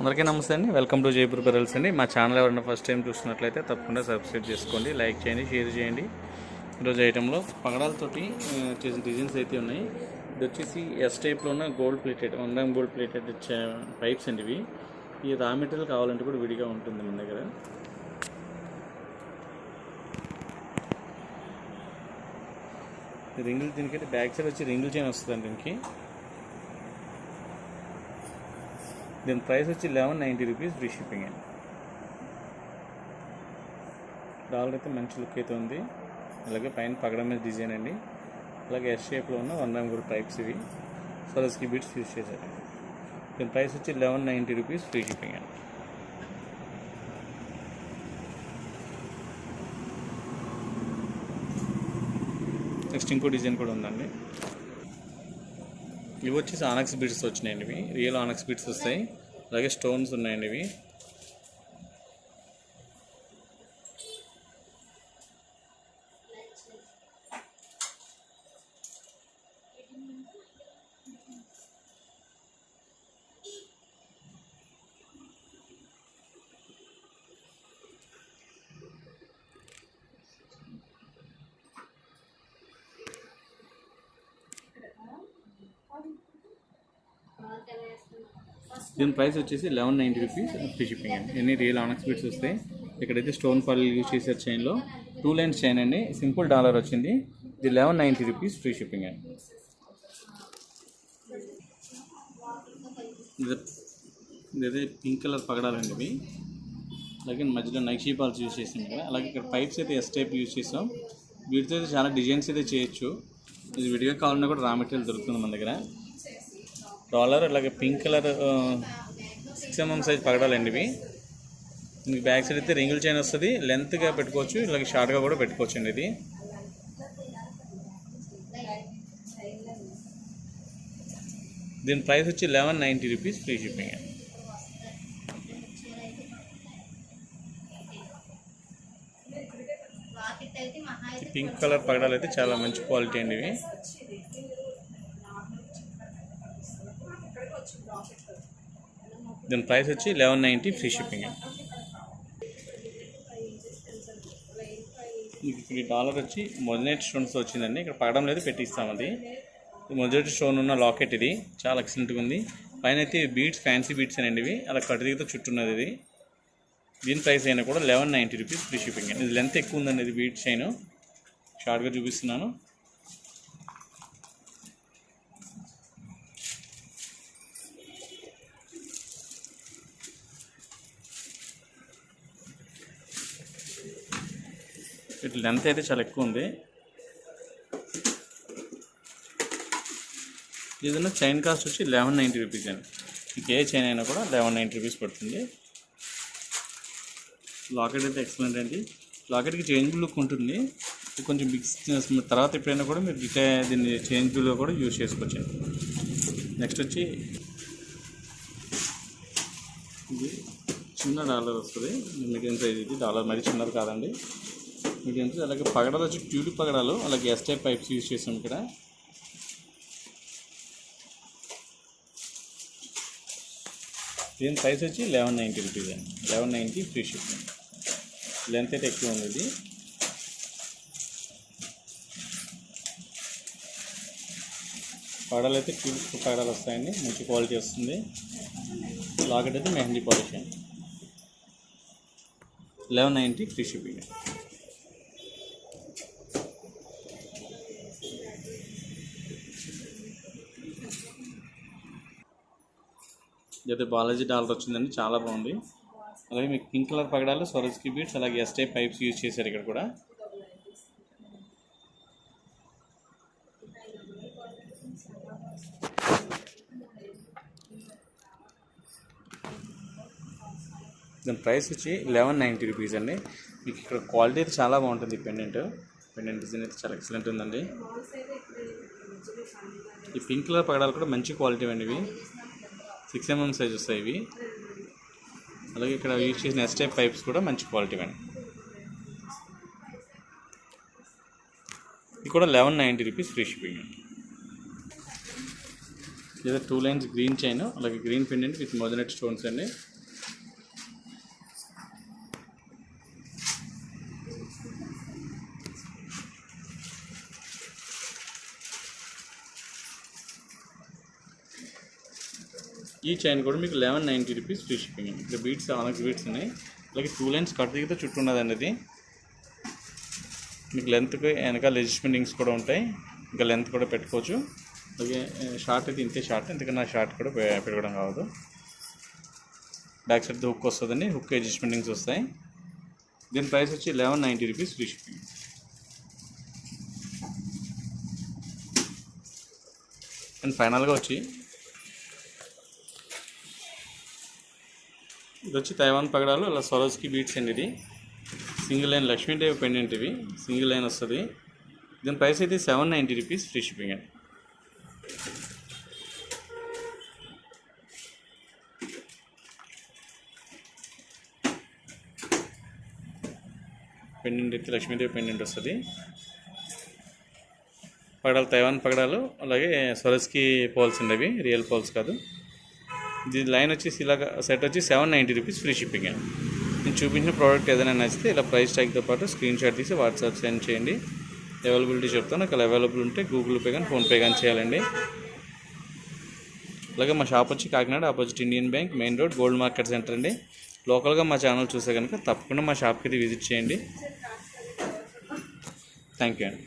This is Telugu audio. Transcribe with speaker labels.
Speaker 1: అందరికీ నమస్తే అండి. వెల్కమ్ టు జైపూర్ బెరల్స్ అండి. మా ఛానల్ ఎవరైనా ఫస్ట్ టైం చూస్తున్నట్లయితే తప్పకుండా సబ్స్క్రైబ్ చేసుకోండి లైక్ చేయండి షేర్ చేయండి. ఈరోజు ఐటెంలో పగడాలతోటి చేసిన డిజైన్స్ అయితే ఉన్నాయి. ఇది వచ్చేసి ఎస్ టైప్లో ఉన్న gold plated one gram gold plated pipes అండి ఇవి. ఈ రా మెటీరియల్ కావాలంటే కూడా విడిగా ఉంటుంది మన దగ్గర. రింగులు దీనికైతే బ్యాక్ సైడ్ వచ్చి రింగుల్ చైన్ వస్తుందండి దీనికి. దీని ప్రైస్ వచ్చి eleven ninety rupees free shipping అండి. డాలర్ అయితే మంచి లుక్ అయితే ఉంది. అలాగే పైన పగడం మీద డిజైన్ అండి. అలాగే ఎస్ షేప్లో ఉన్న వన్ గ్రామ్ కూడా టైప్స్ ఇవి. సరస్కి బీట్స్ యూజ్ చేశారు. దీని ప్రైస్ వచ్చి eleven ninety rupees free shipping అండి. నెక్స్ట్ ఇంకో డిజైన్ కూడా ఉందండి. ఇవి వచ్చేసి ఆనక్స్ బీడ్స్ వచ్చినాయండి ఇవి. రియల్ ఆనక్స్ బీడ్స్ వస్తాయి. అలాగే స్టోన్స్ ఉన్నాయండి ఇవి. దీని ప్రైస్ వచ్చేసి eleven ninety rupees free shipping అండి. ఎన్ని రియల్ ఆనక్స్ బిట్స్ వస్తాయి? ఇక్కడైతే స్టోన్ ఫాల్ యూజ్ చేసారు చైన్లో టూ లైన్స్ చైన్ అండి. సింపుల్ డాలర్ వచ్చింది. ఇది eleven ninety rupees free shipping అండి. ఇది- ఇదైతే పింక్ కలర్ పగడాలండి ఇవి. అలాగే మధ్యలో నైక్షీ బాల్స్ యూజ్ చేసాం కదా. అలాగే ఇక్కడ పైప్స్ అయితే ఎస్ టైప్ యూజ్ చేసాం వీటితో అయితే చాలా డిజైన్స్ అయితే చేయొచ్చు. ఇది విడిగా కావాలన్నా కూడా రా మెటీరియల్ దొరుకుతుంది మన దగ్గర. డాలర్ అలాగే pink colour six mm size పగడాలండి ఇవి. మీకు బ్యాక్ సైడ్ అయితే రింగుల్ చైన్ వస్తుంది. లెంత్గా పెట్టుకోవచ్చు ఇలాగే షార్ట్గా కూడా పెట్టుకోవచ్చు అండి ఇది. దీని ప్రైస్ వచ్చి eleven ninety rupees free shipping అండి. పింక్ కలర్ పగడాలు అయితే చాలా మంచి క్వాలిటీ అండి ఇవి. దీని ప్రైస్ వచ్చి లెవెన్ నైంటీ ఫ్రీ షిప్పింగ్ ఇక్కడ ఈ డాలర్ వచ్చి మొదలైన స్టోన్స్ వచ్చిందండి. ఇక్కడ పగడం లేదు పెట్టిస్తాం అది. ఇది మొదటి స్టోన్ ఉన్న లాకెట్ ఇది. చాలా ఎక్సలెంట్గా ఉంది. పైన అయితే బీట్స్ ఫ్యాన్సీ బీట్స్ అండి ఇవి అలా కట్టుదిగితే చుట్టున్నది ఇది. దీని ప్రైస్ అయినా కూడా eleven ninety rupees free shipping అండి ఇది లెంత్ ఎక్కువ ఉందండి ఇది బీట్ చైన్. షార్ట్గా చూపిస్తున్నాను. వీటి లెంత్ అయితే చాలా ఎక్కువ ఉంది. ఏదైనా చైన్ కాస్ట్ వచ్చి లెవెన్ నైంటీ రూపీస్ అండి. మీకు ఏ చైన్ అయినా కూడా లెవెన్ నైంటీ రూపీస్ పడుతుంది. లాకెట్ అయితే ఎక్సలెంట్ అండి. లాకెట్కి చేంజ్ లుక్ ఉంటుంది. కొంచెం బిగ్ తర్వాత ఎప్పుడైనా కూడా మీరు డిటై దీన్ని చేంజ్లో కూడా యూజ్ చేసుకోవచ్చు. నెక్స్ట్ వచ్చి ఇది చిన్న డాలర్ వస్తుంది. మీడియం సైజ్ ఇది? డాలర్ మరి చిన్నది కాదండి. మీడియం సైజ్ అలాగే పగడాలు వచ్చి ట్యూలిప్ పగడాలు అలాగే ఎస్ టైప్ పైప్స్ యూజ్ చేసాం ఇక్కడ. దీని ప్రైస్ వచ్చి లెవెన్ నైంటీ రూపీస్ అండి. Eleven ninety free shipping length అయితే ఎక్కువ ఉంది ఇది. పగడాలు అయితే ట్యూలిప్ పగడాలు వస్తాయండి. మంచి క్వాలిటీ వస్తుంది. లాకెట్ అయితే మెహందీ పాలిష్ అండి. లెవెన్ నైంటీ ఫ్రీ షిప్పింగ్ ఇదైతే బాలాజీ డాలర్ వచ్చిందండి చాలా బాగుంది. అలాగే మీకు పింక్ కలర్ పగడాలు స్వరజ్కి బీట్స్ అలాగే ఎస్టే పైప్స్ యూజ్ చేశారు ఇక్కడ కూడా. దాని ప్రైస్ వచ్చి లెవెన్ నైంటీ రూపీస్ అండి. మీకు ఇక్కడ క్వాలిటీ అయితే చాలా బాగుంటుంది పెండెంట్. పెండెంట్ డిజైన్ అయితే చాలా ఎక్సలెంట్ ఉందండి. ఈ పింక్ కలర్ పగడాలు కూడా మంచి క్వాలిటీ అండి ఇవి. సిక్స్ ఎంఎం సైజ్ వస్తాయి ఇవి. అలాగే ఇక్కడ యూజ్ చేసిన ఎస్ టైప్ పైప్స్ కూడా మంచి క్వాలిటీ అండి ఇది కూడా eleven ninety rupees free shipping అండి లేదా టూ లైన్స్ గ్రీన్ చైన్ అలాగే గ్రీన్ పెండెంట్ విత్ మొదనెట్ స్టోన్స్ అండి. ఈ చైన్ కూడా మీకు eleven ninety rupees free shipping అండి ఇక్కడ బీట్స్ ఆనక్ బీట్స్ ఉన్నాయి. అలాగే టూ లైన్స్ కట్ దిగితే చుట్టూ ఉన్నదండి ఇది మీకు లెంత్కి వెనకాల అడ్జస్ట్మెంటింగ్స్ కూడా ఉంటాయి. ఇంకా లెంత్ కూడా పెట్టుకోవచ్చు. అలాగే షార్ట్ అయితే ఇంతే షార్ట్ ఎందుకంటే నా షార్ట్ కూడా పెట్టుకోవడం కావదు బ్యాక్ సైడ్ హుక్ వస్తుందండి. హుక్ అడ్జస్ట్మెంటింగ్స్ వస్తాయి. దీని ప్రైస్ వచ్చి eleven ninety rupees free shipping and ఫైనల్గా వచ్చి ఇది వచ్చి తైవాన్ పగడాలు అలా సొరస్కి బీట్స్ అండి ఇది. సింగిల్ లైన్ లక్ష్మీదేవి పెండెంట్ ఇవి. సింగిల్ లైన్ వస్తుంది. దీని ప్రైస్ అయితే seven ninety rupees free shipping అండి. పెండెంట్ అయితే లక్ష్మీదేవి పెండెంట్ వస్తుంది. పగడాలు తైవాన్ పగడాలు అలాగే సరస్కి పోల్స్ ఉండేవి రియల్ పోల్స్ కాదు. దీని లైన్ వచ్చేసి ఇలాగ సెట్ వచ్చి seven ninety rupees free shipping అండి. నేను చూపించిన ప్రోడక్ట్ ఏదైనా నచ్చితే ఇలా ప్రైస్ ట్యాగ్తో పాటు స్క్రీన్ షాట్ తీసి వాట్సాప్ సెండ్ చేయండి. అవైలబిలిటీ చెప్తాను అక్కడ అవైలబుల్ ఉంటే గూగుల్ పే కానీ ఫోన్పే కానీ చేయాలండి. అలాగే మా షాప్ వచ్చి Kakinada opposite Indian Bank main road gold market centre అండి. లోకల్గా మా ఛానల్ చూస్తే కనుక తప్పకుండా మా షాప్కి ఇది విజిట్ చేయండి. థ్యాంక్ యూ అండి.